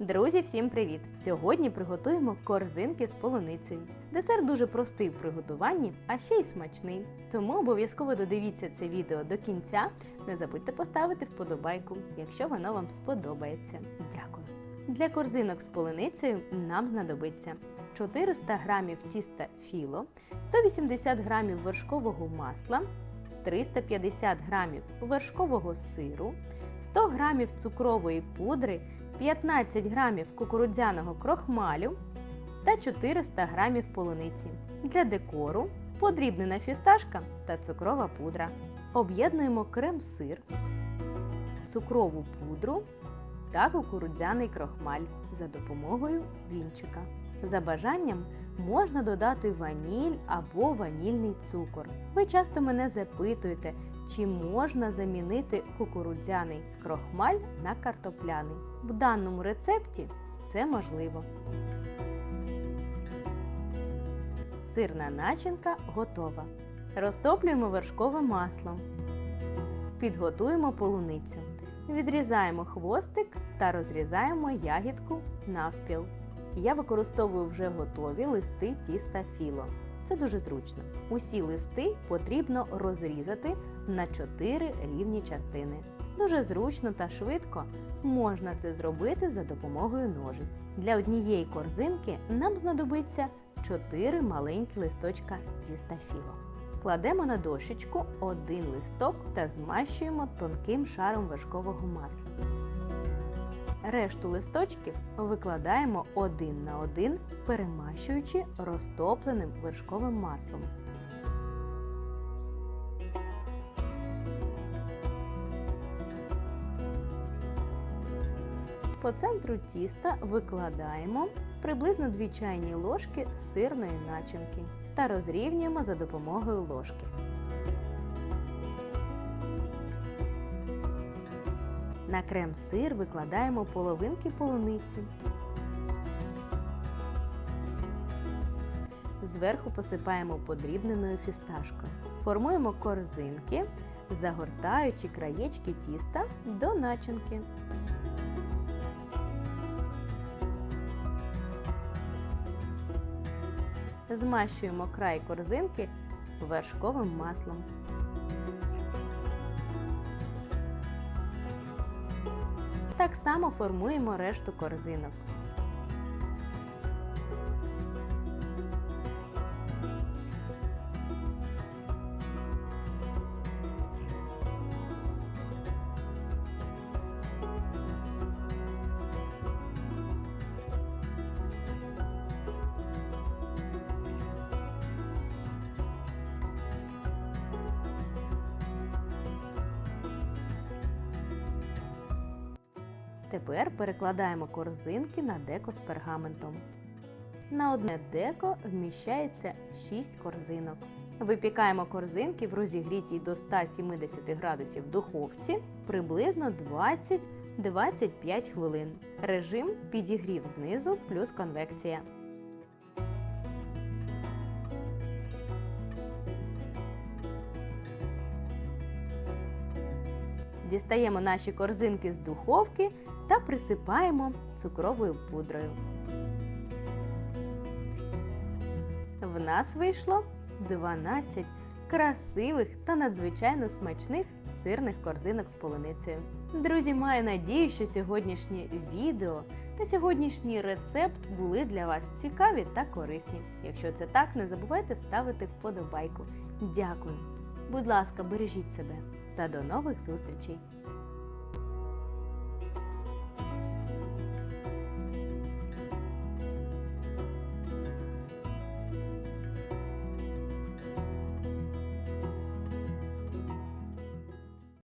Друзі, всім привіт! Сьогодні приготуємо корзинки з полуницею. Десерт дуже простий в приготуванні, а ще й смачний. Тому обов'язково додивіться це відео до кінця. Не забудьте поставити вподобайку, якщо воно вам сподобається. Дякую! Для корзинок з полуницею нам знадобиться 400 г тіста філо, 180 г вершкового масла, 350 г вершкового сиру, 100 г цукрової пудри, 15 г кукурудзяного крохмалю та 400 г полуниці. Для декору подрібнена фісташка та цукрова пудра. Об'єднуємо крем-сир, цукрову пудру та кукурудзяний крохмаль за допомогою вінчика. За бажанням можна додати ваніль або ванільний цукор. Ви часто мене запитуєте, чи можна замінити кукурудзяний крохмаль на картопляний. В даному рецепті це можливо. Сирна начинка готова. Розтоплюємо вершкове масло. Підготуємо полуницю. Відрізаємо хвостик та розрізаємо ягідку навпіл. Я використовую вже готові листи тіста філо. Це дуже зручно. Усі листи потрібно розрізати на 4 рівні частини. Дуже зручно та швидко можна це зробити за допомогою ножиць. Для однієї корзинки нам знадобиться 4 маленькі листочка тіста філо. Кладемо на дощечку один листок та змащуємо тонким шаром вершкового масла. Решту листочків викладаємо один на один, перемащуючи розтопленим вершковим маслом. По центру тіста викладаємо приблизно 2 чайні ложки сирної начинки та розрівнюємо за допомогою ложки. На крем-сир викладаємо половинки полуниці. Зверху посипаємо подрібненою фісташкою. Формуємо корзинки, загортаючи краєчки тіста до начинки. Змащуємо край корзинки вершковим маслом. Так само формуємо решту корзинок. Тепер перекладаємо корзинки на деко з пергаментом. На одне деко вміщається 6 корзинок. Випікаємо корзинки в розігрітій до 170 градусів духовці приблизно 20-25 хвилин. Режим підігрів знизу плюс конвекція. Дістаємо наші корзинки з духовки та присипаємо цукровою пудрою. В нас вийшло 12 красивих та надзвичайно смачних сирних корзинок з полуницею. Друзі, маю надію, що сьогоднішнє відео та сьогоднішній рецепт були для вас цікаві та корисні. Якщо це так, не забувайте ставити вподобайку. Дякую! Будь ласка, бережіть себе та до нових зустрічей!